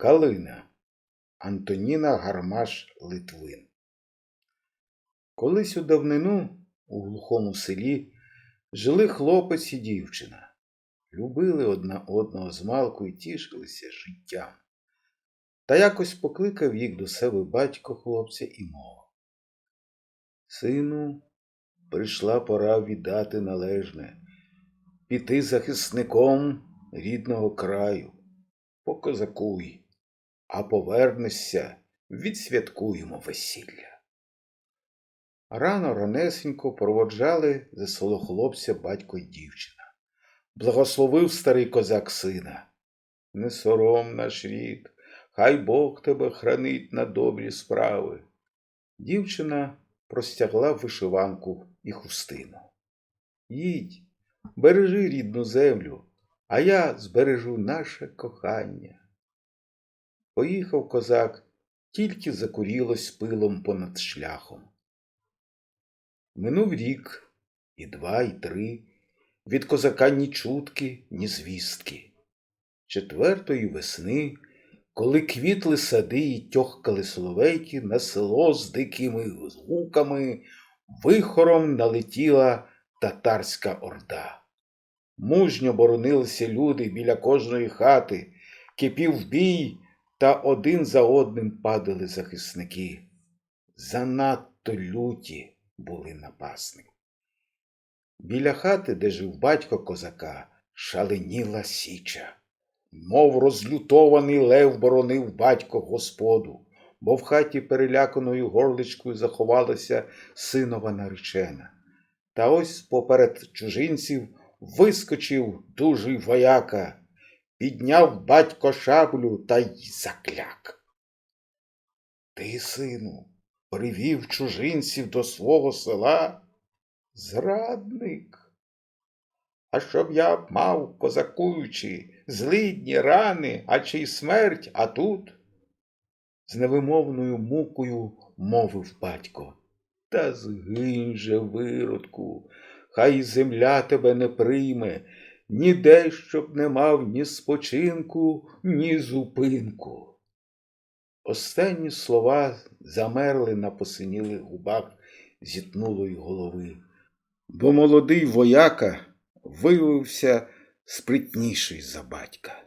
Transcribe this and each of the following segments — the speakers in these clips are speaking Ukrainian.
Калина Антоніна Гармаш Литвин. Колись у давнину у глухому селі жили хлопець і дівчина. Любили одна одного змалку і тішилися життям. Та якось покликав їх до себе батько хлопця і мовив. Сину, прийшла пора віддати належне, піти захисником рідного краю. Покозакуй, а повернешся, відсвяткуємо весілля. Рано ранесенько проводжали за село хлопця батько й дівчина. Благословив старий козак сина. Не сором наш рід, хай Бог тебе хранить на добрі справи. Дівчина простягла вишиванку і хустину. Їдь, бережи рідну землю, а я збережу наше кохання. Поїхав козак, тільки закурілось пилом понад шляхом. Минув рік, і два, і три, від козака ні чутки, ні звістки. Четвертої весни, коли квітли сади і тьохкали соловейки, на село з дикими звуками вихором налетіла татарська орда. Мужньо боронилися люди біля кожної хати, кипів бій, та один за одним падали захисники. Занадто люті були напасники. Біля хати, де жив батько козака, шаленіла січа. Мов розлютований лев боронив батько господу, бо в хаті переляканою горличкою заховалася синова наречена. Та ось поперед чужинців вискочив дужий вояка, підняв батько шаблю та й закляк. Ти, сину, привів чужинців до свого села? Зрадник. А щоб я мав, козакуючи, злидні рани, а чи й смерть, а тут? З невимовною мукою мовив батько. Та згинь же, виродку, хай земля тебе не прийме, ніде щоб не мав ні спочинку, ні зупинку. Останні слова замерли на посинілих губах зітнулої голови, бо молодий вояка виявився спритніший за батька.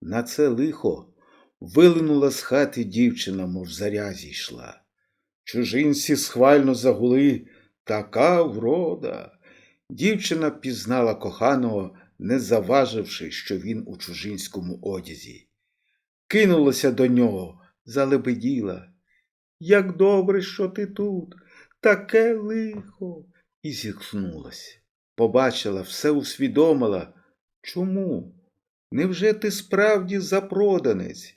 На це лихо вилинула з хати дівчина, мов заря зійшла. Чужинці схвально загули така врода. Дівчина пізнала коханого, не заваживши, що він у чужинському одязі. Кинулася до нього, залебеділа. Як добре, що ти тут, таке лихо. І зітхнулась. Побачила, все усвідомила. Чому? Невже ти справді запроданець?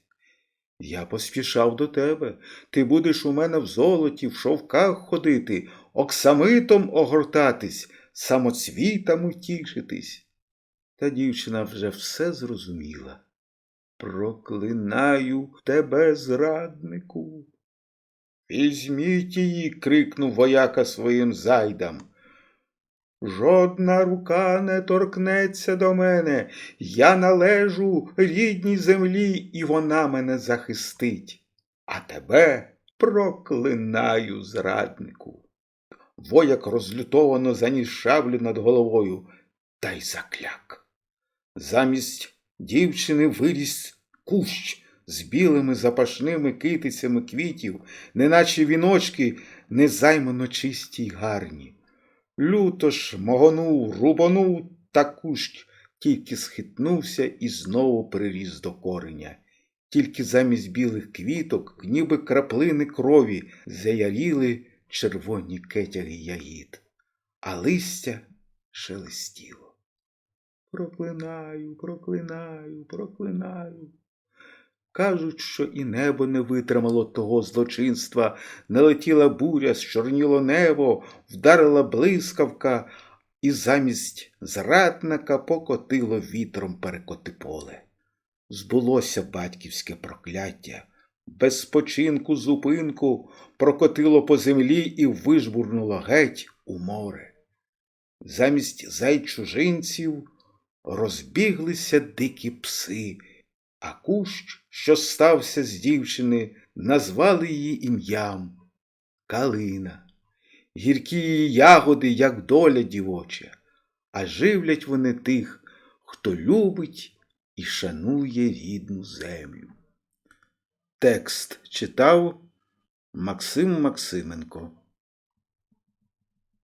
Я поспішав до тебе. Ти будеш у мене в золоті, в шовках ходити, оксамитом огортатись, самоцвітам утішитись. Та дівчина вже все зрозуміла. Проклинаю тебе, зраднику. Візьміть її, крикнув вояка своїм зайдам. Жодна рука не торкнеться до мене, я належу рідній землі, і вона мене захистить. А тебе проклинаю, зраднику. Вояк розлютовано заніс шаблю над головою та й закляк. Замість дівчини виріс кущ з білими запашними китицями квітів, неначе віночки незаймано чисті й гарні. Люто ж могонув, рубанув та кущ, тільки схитнувся і знову приріс до кореня. Тільки замість білих квіток, ніби краплини крові, заяріли червоні кетяги ягід, а листя шелестіло. Проклинаю, проклинаю, проклинаю. Кажуть, що і небо не витримало того злочинства, налетіла буря, щорніло небо, вдарила блискавка, і замість зрадника покотило вітром перекоти поле. Збулося батьківське прокляття, без спочинку зупинку прокотило по землі і вижбурнуло геть у море. Замість зайчужинців розбіглися дикі пси, а кущ, що стався з дівчини, назвали її ім'ям Калина. Гіркі її ягоди, як доля дівоча, а живлять вони тих, хто любить і шанує рідну землю. Текст читав Максим Максименко